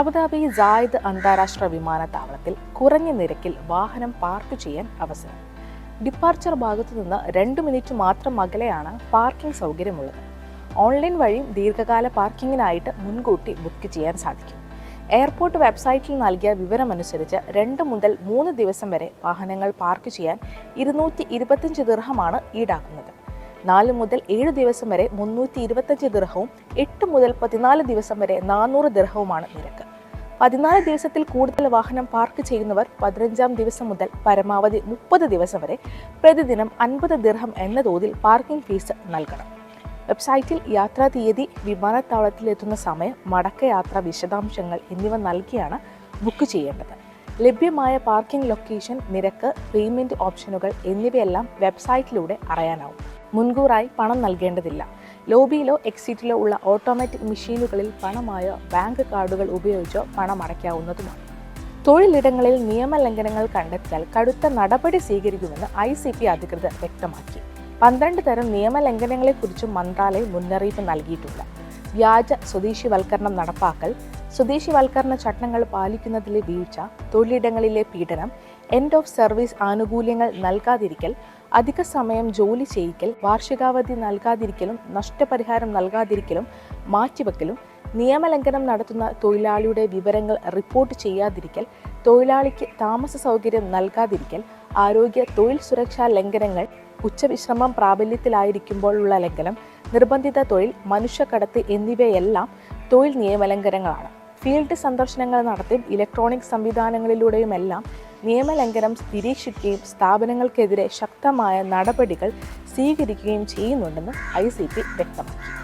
Abu Dhabi ജായിദ് അന്താരാഷ്ട്ര വിമാനത്താവളത്തിൽ കുറഞ്ഞ നിരക്കിൽ വാഹനം പാർക്ക് ചെയ്യാൻ അവസരം. ഡിപ്പാർച്ചർ ഭാഗത്തു നിന്ന് രണ്ട് മിനിറ്റ് മാത്രം അകലെയാണ് പാർക്കിംഗ് സൗകര്യമുള്ളത്. ഓൺലൈൻ വഴിയും ദീർഘകാല പാർക്കിങ്ങിനായിട്ട് മുൻകൂട്ടി ബുക്ക് ചെയ്യാൻ സാധിക്കും. എയർപോർട്ട് വെബ്സൈറ്റിൽ നൽകിയ വിവരമനുസരിച്ച് രണ്ട് മുതൽ മൂന്ന് ദിവസം വരെ വാഹനങ്ങൾ പാർക്ക് ചെയ്യാൻ ഇരുന്നൂറ്റി ഇരുപത്തിയഞ്ച് ദീർഹമാണ് ഈടാക്കുന്നത്. നാല് മുതൽ ഏഴ് ദിവസം വരെ മുന്നൂറ്റി ഇരുപത്തഞ്ച് ദിർഹവും എട്ട് മുതൽ പതിനാല് ദിവസം വരെ നാനൂറ് ദിർഹവുമാണ് നിരക്ക്. പതിനാല് ദിവസത്തിൽ കൂടുതൽ വാഹനം പാർക്ക് ചെയ്യുന്നവർ പതിനഞ്ചാം ദിവസം മുതൽ പരമാവധി മുപ്പത് ദിവസം വരെ പ്രതിദിനം അൻപത് ദിർഹം എന്ന തോതിൽ പാർക്കിംഗ് ഫീസ് നൽകണം. വെബ്സൈറ്റിൽ യാത്രാ തീയതി വിമാനത്താവളത്തിലെത്തുന്ന സമയം മടക്കയാത്ര വിശദാംശങ്ങൾ എന്നിവ നൽകിയാണ് ബുക്ക് ചെയ്യേണ്ടത്. ലഭ്യമായ പാർക്കിംഗ് ലൊക്കേഷൻ നിരക്ക് പേയ്മെന്റ് ഓപ്ഷനുകൾ എന്നിവയെല്ലാം വെബ്സൈറ്റിലൂടെ അറിയാനാവും. മുൻകൂറായി പണം നൽകേണ്ടതില്ല. ലോബിയിലോ എക്സിറ്റിലോ ഉള്ള ഓട്ടോമാറ്റിക് മെഷീനുകളിൽ പണമായോ ബാങ്ക് കാർഡുകൾ ഉപയോഗിച്ചോ പണം അടയ്ക്കാവുന്നതുമാണ്. തൊഴിലിടങ്ങളിൽ നിയമലംഘനങ്ങൾ കണ്ടെത്തിയാൽ കടുത്ത നടപടി സ്വീകരിക്കുമെന്ന് ഐ സി പി അധികൃതർ വ്യക്തമാക്കി. പന്ത്രണ്ട് തരം നിയമലംഘനങ്ങളെക്കുറിച്ചും മന്ത്രാലയം മുന്നറിയിപ്പ് നൽകിയിട്ടുണ്ട്. വ്യാജ സ്വദേശിവൽക്കരണം നടപ്പാക്കൽ സ്വദേശിവൽക്കരണ ചട്ടങ്ങൾ പാലിക്കുന്നതിലെ വീഴ്ച തൊഴിലിടങ്ങളിലെ പീഡനം എൻഡ് ഓഫ് സർവീസ് ആനുകൂല്യങ്ങൾ നൽകാതിരിക്കൽ അധിക സമയം ജോലി ചെയ്യിക്കൽ വാർഷികാവധി നൽകാതിരിക്കലും നഷ്ടപരിഹാരം നൽകാതിരിക്കലും മാറ്റിവെക്കലും നിയമലംഘനം നടത്തുന്ന തൊഴിലാളിയുടെ വിവരങ്ങൾ റിപ്പോർട്ട് ചെയ്യാതിരിക്കൽ തൊഴിലാളിക്ക് താമസ സൗകര്യം നൽകാതിരിക്കൽ ആരോഗ്യ തൊഴിൽ സുരക്ഷാ ലംഘനങ്ങൾ ഉച്ചവിശ്രമം പ്രാബല്യത്തിലായിരിക്കുമ്പോഴുള്ള ലംഘനം നിർബന്ധിത തൊഴിൽ മനുഷ്യക്കടത്ത് എന്നിവയെല്ലാം തൊഴിൽ നിയമലംഘനങ്ങളാണ്. ഫീൽഡ് സന്ദർശനങ്ങൾ നടത്തി ഇലക്ട്രോണിക് സംവിധാനങ്ങളിലൂടെയുമെല്ലാം നിയമലംഘനം നിരീക്ഷിക്കുകയും സ്ഥാപനങ്ങൾക്കെതിരെ ശക്തമായ നടപടികൾ സ്വീകരിക്കുകയും ചെയ്യുന്നുണ്ടെന്ന് ഐ വ്യക്തമാക്കി.